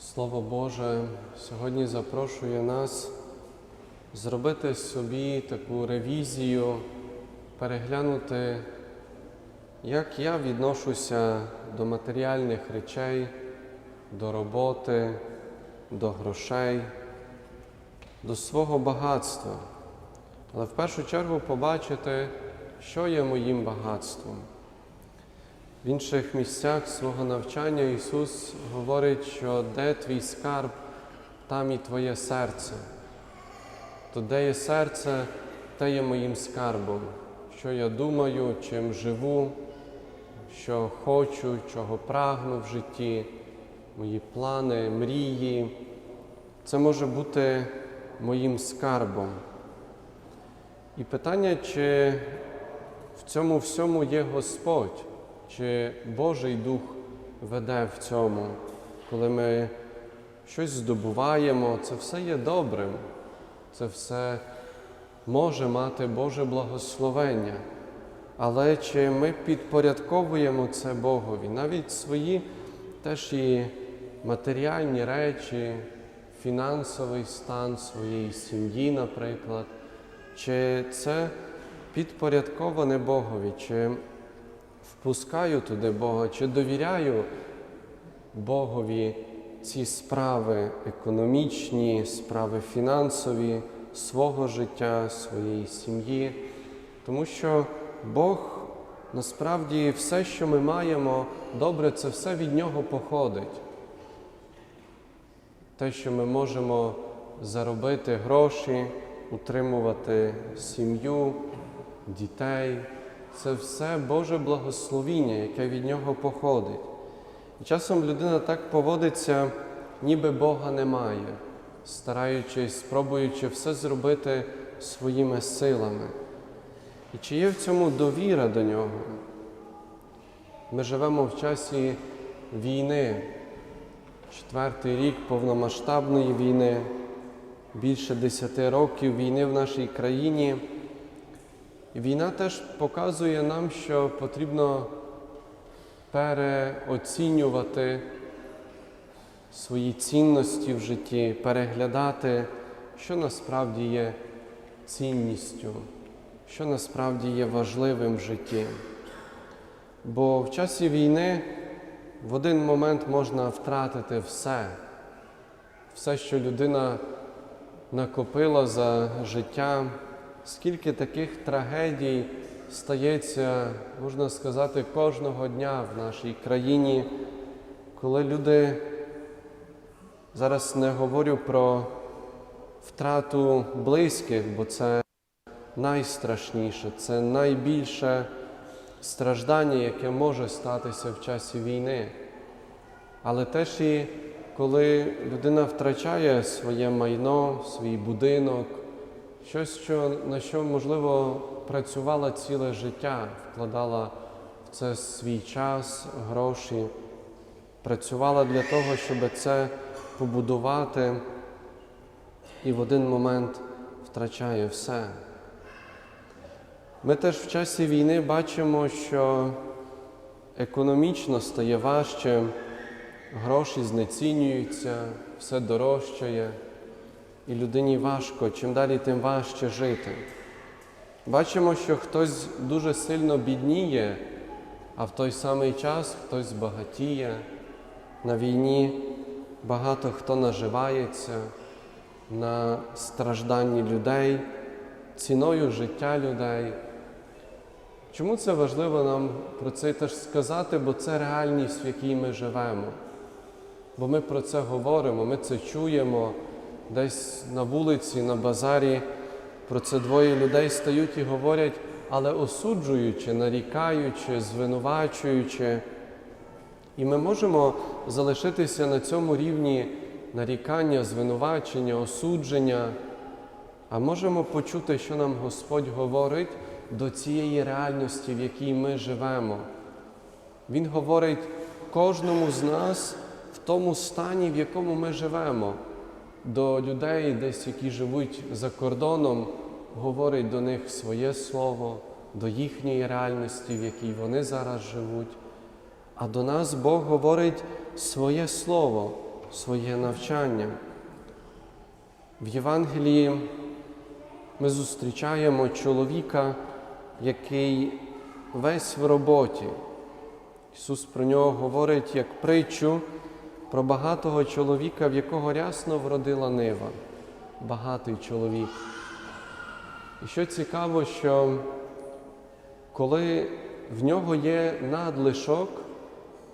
Слово Боже сьогодні запрошує нас зробити собі таку ревізію, переглянути, як я відношуся до матеріальних речей, до роботи, до грошей, до свого багатства. Але в першу чергу побачити, що є моїм багатством. В інших місцях свого навчання Ісус говорить, що де твій скарб, там і твоє серце. То де є серце, те є моїм скарбом, що я думаю, чим живу, що хочу, чого прагну в житті, мої плани, мрії. Це може бути моїм скарбом. І питання, чи в цьому всьому є Господь, чи Божий Дух веде в цьому, коли ми щось здобуваємо, це все є добрим, це все може мати Боже благословення. Але чи ми підпорядковуємо це Богові, навіть свої теж і матеріальні речі, фінансовий стан своєї сім'ї, наприклад, чи це підпорядковане Богові, чи впускаю туди Бога, чи довіряю Богові ці справи економічні, справи фінансові свого життя, своєї сім'ї, тому що Бог насправді все, що ми маємо, добре, це все від Нього походить. Те, що ми можемо заробити гроші, утримувати сім'ю, дітей, це все Боже благословіння, яке від Нього походить. І часом людина так поводиться, ніби Бога немає, стараючись, спробуючи все зробити своїми силами. І чи є в цьому довіра до нього? Ми живемо в часі війни, четвертий рік повномасштабної війни, більше десяти років війни в нашій країні. Війна теж показує нам, що потрібно переоцінювати свої цінності в житті, переглядати, що насправді є цінністю, що насправді є важливим в житті. Бо в часі війни в один момент можна втратити все, все, що людина накопила за життя. Скільки таких трагедій стається, можна сказати, кожного дня в нашій країні, коли люди зараз не говорю про втрату близьких, бо це найстрашніше, це найбільше страждання, яке може статися в часі війни. Але теж і коли людина втрачає своє майно, свій будинок, щось, що, на що, можливо, працювала ціле життя, вкладала в це свій час, гроші, працювала для того, щоб це побудувати, і в один момент втрачає все. Ми теж в часі війни бачимо, що економічно стає важче, гроші знецінюються, все дорожчає і людині важко, чим далі, тим важче жити. Бачимо, що хтось дуже сильно бідніє, а в той самий час хтось багатіє. На війні багато хто наживається на стражданні людей, ціною життя людей. Чому це важливо нам про це теж сказати, бо це реальність, в якій ми живемо. Бо ми про це говоримо, ми це чуємо десь на вулиці, на базарі про це двоє людей стають і говорять, але осуджуючи, нарікаючи, звинувачуючи. І ми можемо залишитися на цьому рівні нарікання, звинувачення, осудження, а можемо почути, що нам Господь говорить до цієї реальності, в якій ми живемо. Він говорить кожному з нас в тому стані, в якому ми живемо до людей, десь які живуть за кордоном, говорить до них своє слово, до їхньої реальності, в якій вони зараз живуть. А до нас Бог говорить своє слово, своє навчання. В Євангелії ми зустрічаємо чоловіка, який весь в роботі. Ісус про нього говорить як притчу про багатого чоловіка, в якого рясно вродила нива, багатий чоловік. І що цікаво, що коли в нього є надлишок,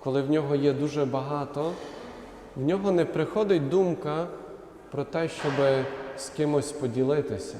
коли в нього є дуже багато, в нього не приходить думка про те, щоб з кимось поділитися.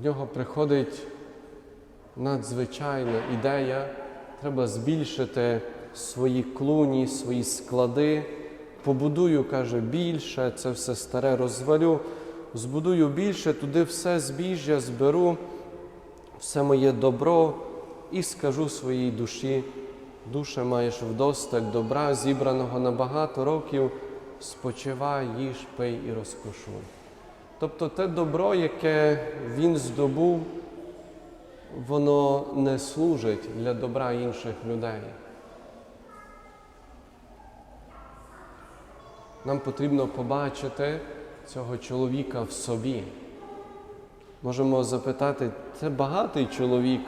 В нього приходить надзвичайна ідея, треба збільшити свої клуні, свої склади. Побудую, каже, більше, це все старе розвалю, збудую більше, туди все збіжжя зберу, все моє добро і скажу своїй душі, душе маєш вдосталь добра, зібраного на багато років, спочивай, їж, пий і розкошуй. Тобто те добро, яке він здобув, воно не служить для добра інших людей. Нам потрібно побачити цього чоловіка в собі. Можемо запитати, це багатий чоловік.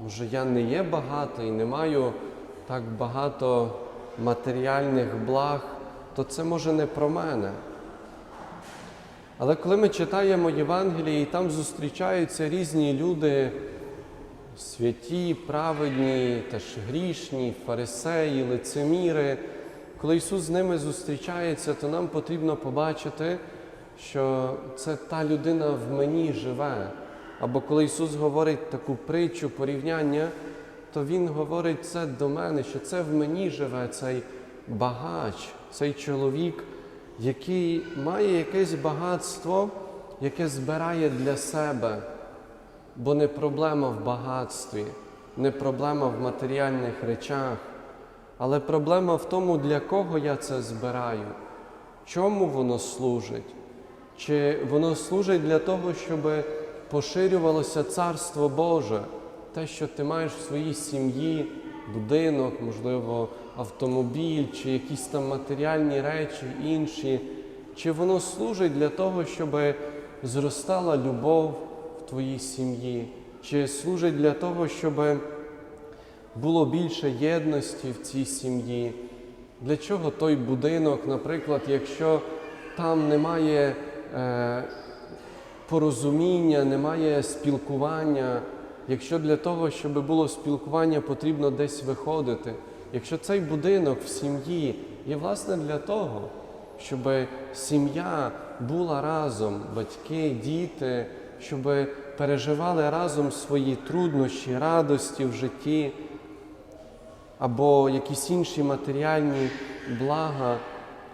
Може, я не є багатий, не маю так багато матеріальних благ, то це може не про мене. Але коли ми читаємо Євангеліє, і там зустрічаються різні люди, святі, праведні, теж грішні, фарисеї, лицеміри, коли Ісус з ними зустрічається, то нам потрібно побачити, що це та людина в мені живе. Або коли Ісус говорить таку притчу, порівняння, то Він говорить це до мене, що це в мені живе цей багач, цей чоловік, який має якесь багатство, яке збирає для себе. Бо не проблема в багатстві, не проблема в матеріальних речах, але проблема в тому, для кого я це збираю, чому воно служить. Чи воно служить для того, щоб поширювалося Царство Боже, те, що ти маєш в своїй сім'ї, будинок, можливо, автомобіль, чи якісь там матеріальні речі інші, чи воно служить для того, щоб зростала любов в твоїй сім'ї, чи служить для того, щоб було більше єдності в цій сім'ї? Для чого той будинок, наприклад, якщо там немає е, порозуміння, немає спілкування, якщо для того, щоб було спілкування, потрібно десь виходити, якщо цей будинок в сім'ї є власне для того, щоб сім'я була разом, батьки, діти, щоб переживали разом свої труднощі, радості в житті, або якісь інші матеріальні блага,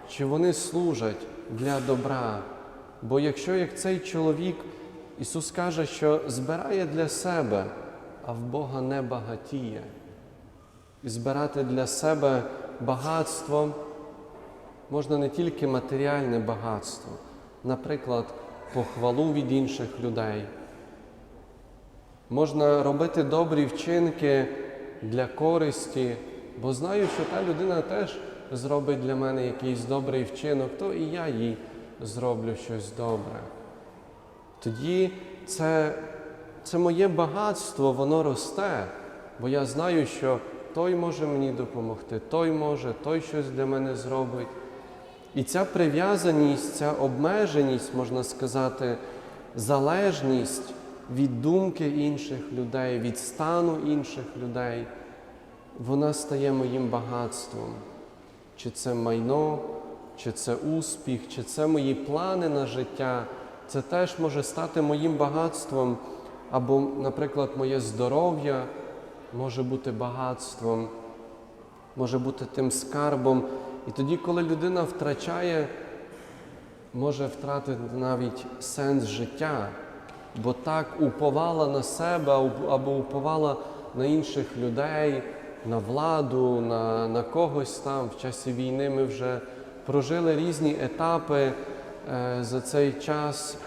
чи вони служать для добра. Бо якщо як цей чоловік, Ісус каже, що збирає для себе, а в Бога не багатіє. І збирати для себе багатство можна не тільки матеріальне багатство, наприклад, похвалу від інших людей. Можна робити добрі вчинки для користі, бо знаю, що та людина теж зробить для мене якийсь добрий вчинок, то і я їй зроблю щось добре. Тоді це, це моє багатство, воно росте, бо я знаю, що той може мені допомогти, той може, той щось для мене зробить. І ця прив'язаність, ця обмеженість, можна сказати, залежність від думки інших людей, від стану інших людей, вона стає моїм багатством. Чи це майно, чи це успіх, чи це мої плани на життя, це теж може стати моїм багатством, або, наприклад, моє здоров'я може бути багатством, може бути тим скарбом. І тоді, коли людина втрачає, може втратити навіть сенс життя, бо так уповала на себе або уповала на інших людей, на владу, на, на когось там. В часі війни ми вже прожили різні етапи е, за цей час,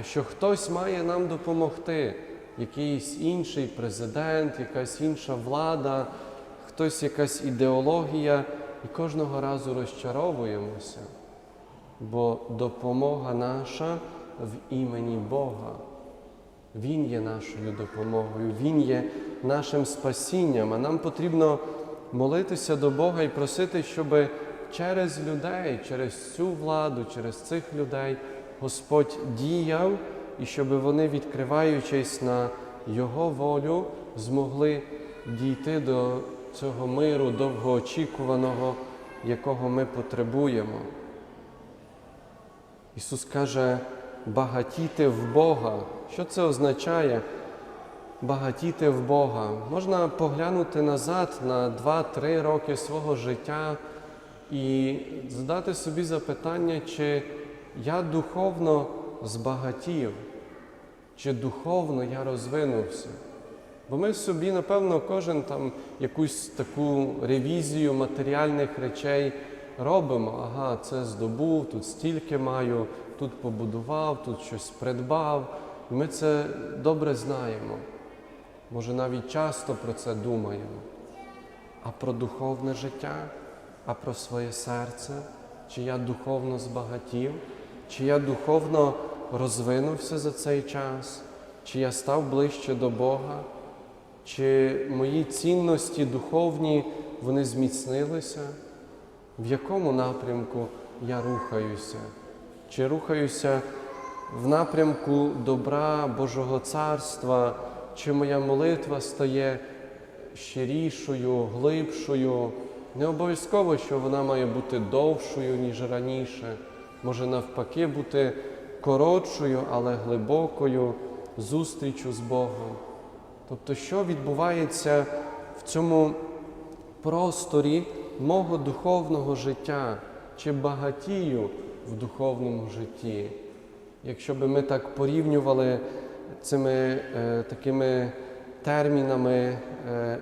е, що хтось має нам допомогти, якийсь інший президент, якась інша влада, хтось якась ідеологія. і кожного разу розчаровуємося, бо допомога наша в імені Бога. Він є нашою допомогою, Він є нашим спасінням, а нам потрібно молитися до Бога і просити, щоб через людей, через цю владу, через цих людей Господь діяв і щоб вони, відкриваючись на Його волю, змогли дійти до цього миру довгоочікуваного, якого ми потребуємо. Ісус каже, багатіти в Бога. Що це означає? Багатіти в Бога. Можна поглянути назад на 2-3 роки свого життя і задати собі запитання, чи я духовно збагатів, чи духовно я розвинувся. Бо ми собі, напевно, кожен там якусь таку ревізію матеріальних речей робимо. Ага, це здобув, тут стільки маю, тут побудував, тут щось придбав. І ми це добре знаємо. Може, навіть часто про це думаємо. А про духовне життя, а про своє серце, чи я духовно збагатів, чи я духовно розвинувся за цей час, чи я став ближче до Бога, чи мої цінності духовні вони зміцнилися, в якому напрямку я рухаюся, чи рухаюся в напрямку добра Божого Царства, чи моя молитва стає щирішою, глибшою. Не обов'язково, що вона має бути довшою, ніж раніше, може навпаки бути коротшою, але глибокою зустрічю з Богом. Тобто, що відбувається в цьому просторі мого духовного життя, чи багатію в духовному житті? Якщо би ми так порівнювали цими е, такими термінами е,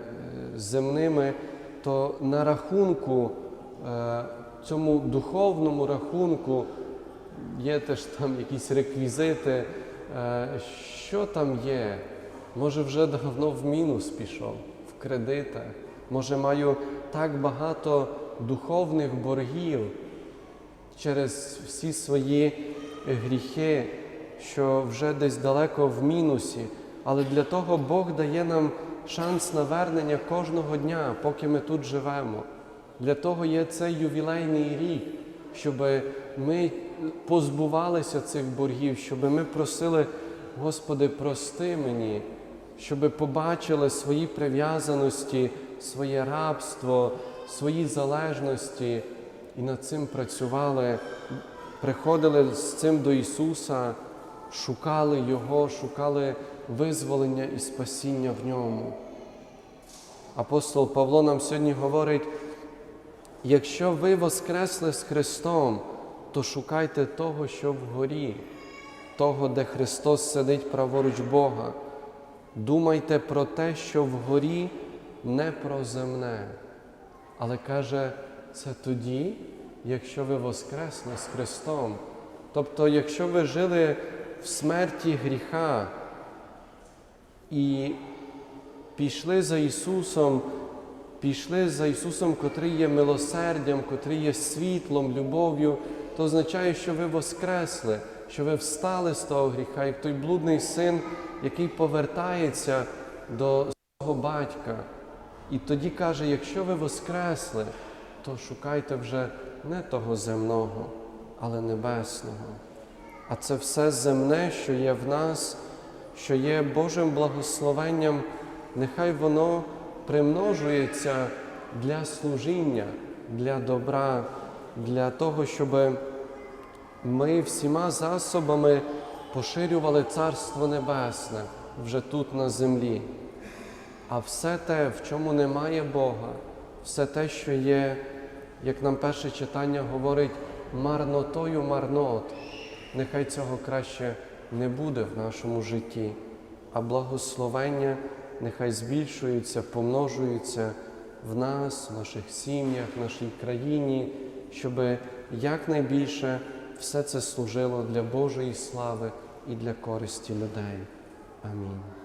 земними, то на рахунку, е, цьому духовному рахунку є теж там якісь реквізити. Е, що там є? Може, вже давно в мінус пішов, в кредитах. Може, маю так багато духовних боргів через всі свої гріхи, що вже десь далеко в мінусі. Але для того Бог дає нам шанс навернення кожного дня, поки ми тут живемо. Для того є цей ювілейний рік, щоб ми позбувалися цих боргів, щоб ми просили, Господи, прости мені, щоб побачили свої прив'язаності, своє рабство, свої залежності і над цим працювали, приходили з цим до Ісуса, шукали Його, шукали визволення і спасіння в ньому. Апостол Павло нам сьогодні говорить: якщо ви воскресли з Христом, то шукайте того, що вгорі, того, де Христос сидить праворуч Бога. Думайте про те, що вгорі не про земне. Але каже, це тоді, якщо ви воскресли з Христом. Тобто, якщо ви жили в смерті гріха і пішли за Ісусом, пішли за Ісусом, котрий є милосердям, котрий є світлом, любов'ю, то означає, що ви воскресли, що ви встали з того гріха, як той блудний син, який повертається до свого батька. І тоді каже, якщо ви воскресли, то шукайте вже не того земного, але небесного. А це все земне, що є в нас, що є Божим благословенням, нехай воно примножується для служіння, для добра, для того, щоб ми всіма засобами поширювали Царство Небесне вже тут на землі. А все те, в чому немає Бога, все те, що є, як нам перше читання говорить, марнотою марнот, нехай цього краще не буде в нашому житті, а благословення нехай збільшуються, помножуються в нас, в наших сім'ях, в нашій країні, щоб якнайбільше все це служило для Божої слави і для користі людей. Амінь.